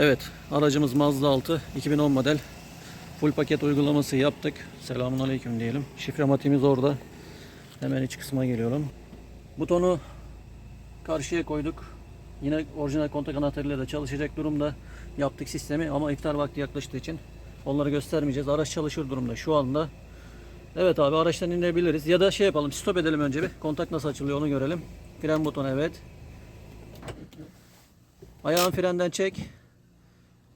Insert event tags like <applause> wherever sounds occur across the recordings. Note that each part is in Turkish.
Evet, aracımız Mazda 6 2010 model. Full paket uygulaması yaptık. Selamun aleyküm diyelim. Şifrematiğimiz orada. Hemen iç kısma geliyorum. Butonu karşıya koyduk. Yine orijinal kontak anahtarıyla da çalışacak durumda yaptık sistemi ama iftar vakti yaklaştığı için onları göstermeyeceğiz. Araç çalışır durumda şu anda. Evet abi araçtan inebiliriz. Ya da şey yapalım stop edelim önce bir. Kontak nasıl açılıyor onu görelim. Fren butonu evet. Ayağın frenden çek.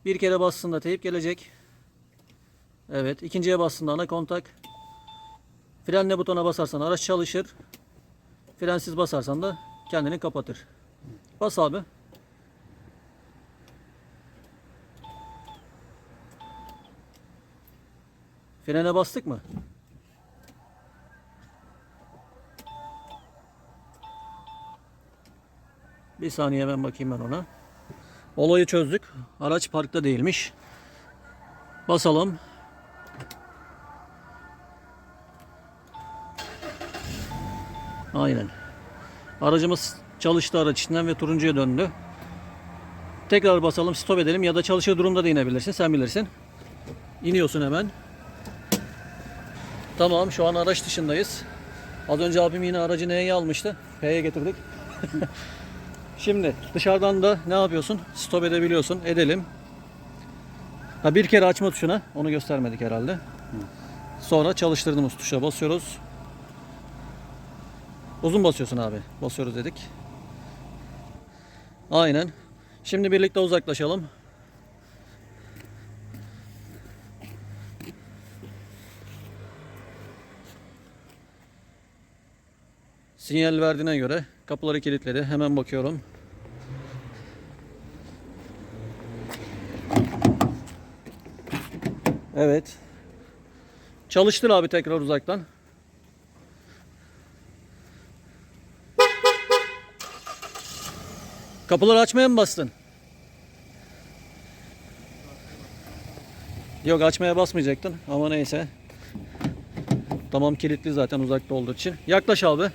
Bir kere bastığında teyip gelecek. Evet. ikinciye bastığında ana kontak. Frenle butona basarsan araç çalışır. Frensiz basarsan da kendini kapatır. Bas abi. Frene bastık mı? Bir saniye ben bakayım ben ona. Olayı çözdük. Araç parkta değilmiş. Basalım. Aynen. Aracımız çalıştı araç içinden ve turuncuya döndü. Tekrar basalım, stop edelim ya da çalışır durumda da inebilirsin. Sen bilirsin. İniyorsun hemen. Tamam, şu an araç dışındayız. Az önce abim yine aracı neye almıştı? P'ye getirdik. <laughs> Şimdi dışarıdan da ne yapıyorsun? Stop edebiliyorsun. Edelim. Ha bir kere açma tuşuna. Onu göstermedik herhalde. Sonra çalıştırdığımız tuşa basıyoruz. Uzun basıyorsun abi. Basıyoruz dedik. Aynen. Şimdi birlikte uzaklaşalım. Sinyal verdiğine göre kapıları kilitledi. Hemen bakıyorum. Evet. Çalıştır abi tekrar uzaktan. Kapıları açmaya mı bastın? Yok açmaya basmayacaktın ama neyse. Tamam kilitli zaten uzakta olduğu için. Yaklaş abi.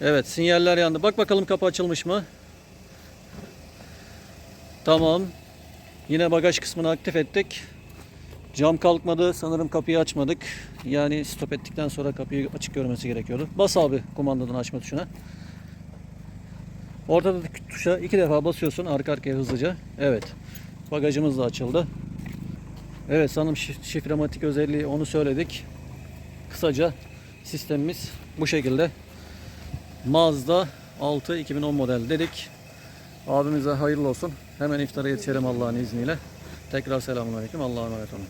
Evet sinyaller yandı. Bak bakalım kapı açılmış mı? Tamam. Yine bagaj kısmını aktif ettik. Cam kalkmadı. Sanırım kapıyı açmadık. Yani stop ettikten sonra kapıyı açık görmesi gerekiyordu. Bas abi kumandadan açma tuşuna. Ortadaki tuşa iki defa basıyorsun arka arkaya hızlıca. Evet. Bagajımız da açıldı. Evet sanırım şif- şifrematik özelliği onu söyledik. Kısaca sistemimiz bu şekilde. Mazda 6 2010 model dedik. Abimize hayırlı olsun. Hemen iftara yetişelim Allah'ın izniyle. Tekrar selamünaleyküm. Allah'a emanet olun.